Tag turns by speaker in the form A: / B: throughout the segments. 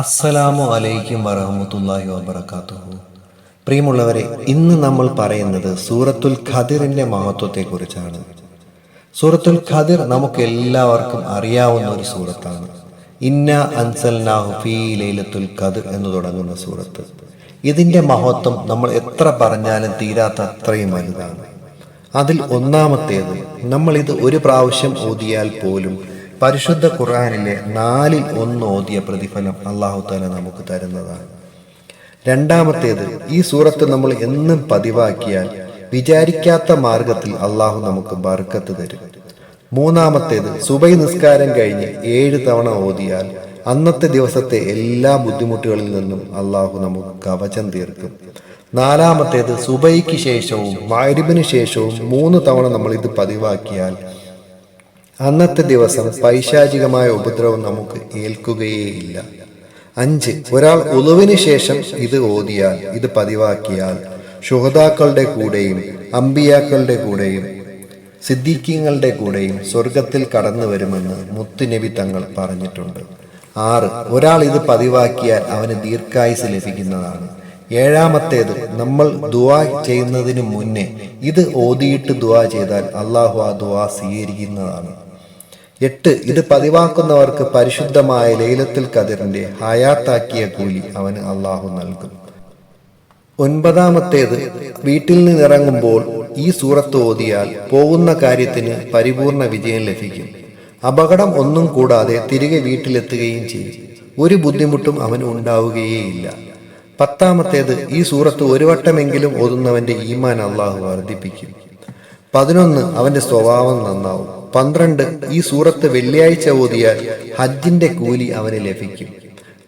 A: അസ്സലാമു അലൈക്കും വറഹമത്തല്ലാഹി വബർക്കാത്തുഹു പ്രിയമുള്ളവരെ ഇന്ന് നമ്മൾ പറയുന്നത് സൂറത്തുൽ ഖദിറിന്റെ മഹത്വത്തെക്കുറിച്ചാണ്. സൂറത്തുൽ ഖദിർ നമുക്ക് എല്ലാവർക്കും അറിയാവുന്ന ഒരു സൂറത്താണ്. ഇന്ന അൻസൽനാഹു ഫീ ലൈലത്തുൽ ഖദിർ എന്ന് തുടങ്ങുന്ന സൂറത്ത്. ഇതിന്റെ മഹത്വം നമ്മൾ എത്ര പറഞ്ഞാലും തീരാത്ത അത്രയും വലുതാണ്. അതിൽ ഒന്നാമത്തേത് നമ്മൾ ഇത് ഒരു പ്രാവശ്യം ഓതിയാൽ പോലും പരിശുദ്ധ ഖുർആാനിലെ നാലിൽ ഒന്ന് ഓതിയ പ്രതിഫലം അള്ളാഹു താല നമുക്ക് തരുന്നതാണ്. രണ്ടാമത്തേത് ഈ സൂറത്ത് നമ്മൾ എന്നും പതിവാക്കിയാൽ വിചാരിക്കാത്ത മാർഗത്തിൽ അള്ളാഹു നമുക്ക് ബർക്കത്ത് തരും. മൂന്നാമത്തേത് സുബൈ നിസ്കാരം കഴിഞ്ഞ് ഏഴ് തവണ ഓതിയാൽ അന്നത്തെ ദിവസത്തെ എല്ലാ ബുദ്ധിമുട്ടുകളിൽ നിന്നും അള്ളാഹു നമുക്ക് കവചം തീർക്കും. നാലാമത്തേത് സുബൈക്ക് ശേഷവും മൈരിബിന് ശേഷവും മൂന്ന് തവണ നമ്മൾ ഇത് പതിവാക്കിയാൽ അന്നത്തെ ദിവസം പൈശാചികമായ ഉപദ്രവം നമുക്ക് ഏൽക്കുകയേയില്ല. അഞ്ച് ഒരാൾ ഉളുവിന് ശേഷം ഇത് ഓതിയാൽ ഇത് പതിവാക്കിയാൽ ശുഹതാക്കളുടെ കൂടെയും അമ്പിയാക്കളുടെ കൂടെയും സിദ്ദീഖ്യങ്ങളുടെ കൂടെയും സ്വർഗത്തിൽ കടന്നു വരുമെന്ന് മുത്തുനബി തങ്ങൾ പറഞ്ഞിട്ടുണ്ട്. ആറ് ഒരാൾ ഇത് പതിവാക്കിയാൽ അവന് ദീർഘായുസ് ലഭിക്കുന്നതാണ്. ഏഴാമത്തേത് നമ്മൾ ദുവാ ചെയ്യുന്നതിന് മുന്നേ ഇത് ഓതിയിട്ട് ദുവാ ചെയ്താൽ അള്ളാഹു ആ ദുവാ സ്വീകരിക്കുന്നതാണ്. എട്ട് ഇത് പതിവാക്കുന്നവർക്ക് പരിശുദ്ധമായ ലൈലത്തിൽ കതിറിന്റെ ഹയാത്താക്കിയ കൂലി അവന് അള്ളാഹു നൽകും. ഒൻപതാമത്തേത് വീട്ടിൽ നിന്നിറങ്ങുമ്പോൾ ഈ സൂറത്ത് ഓതിയാൽ പോകുന്ന കാര്യത്തിന് പരിപൂർണ വിജയം ലഭിക്കും. അപകടം ഒന്നും കൂടാതെ തിരികെ വീട്ടിലെത്തുകയും ചെയ്യും. ഒരു ബുദ്ധിമുട്ടും അവന് ഉണ്ടാവുകയേയില്ല. പത്താമത്തേത് ഈ സൂറത്ത് ഒരു വട്ടമെങ്കിലും ഓതുന്നവന്റെ ഈമാൻ അള്ളാഹു വർദ്ധിപ്പിക്കും. പതിനൊന്ന് അവന്റെ സ്വഭാവം നന്നാവും. പന്ത്രണ്ട് ഈ സൂറത്ത് വെള്ളിയാഴ്ച ഓതിയാൽ ഹജ്ജിന്റെ കൂലി അവന് ലഭിക്കും.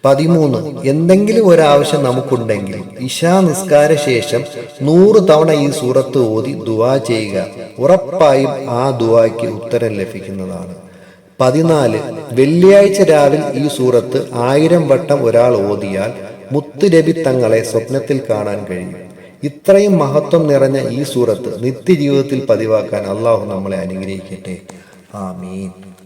A: പതിമൂന്ന് എന്തെങ്കിലും ഒരാവശ്യം നമുക്കുണ്ടെങ്കിൽ ഇശാ നിസ്കാര ശേഷം നൂറ് തവണ ഈ സൂറത്ത് ഓതി ദുവാ ചെയ്യുക. ഉറപ്പായും ആ ദുവായ്ക്ക് ഉത്തരം ലഭിക്കുന്നതാണ്. പതിനാല് വെള്ളിയാഴ്ച രാവിലെ ഈ സൂറത്ത് ആയിരം വട്ടം ഒരാൾ ഓതിയാൽ മുത്തുരബി തങ്ങളെ സ്വപ്നത്തിൽ കാണാൻ കഴിയും. ഇത്രയും മഹത്വം നിറഞ്ഞ ഈ സൂറത്ത് നിത്യജീവിതത്തിൽ പതിവാക്കാൻ അള്ളാഹു നമ്മളെ അനുഗ്രഹിക്കട്ടെ. ആമീൻ.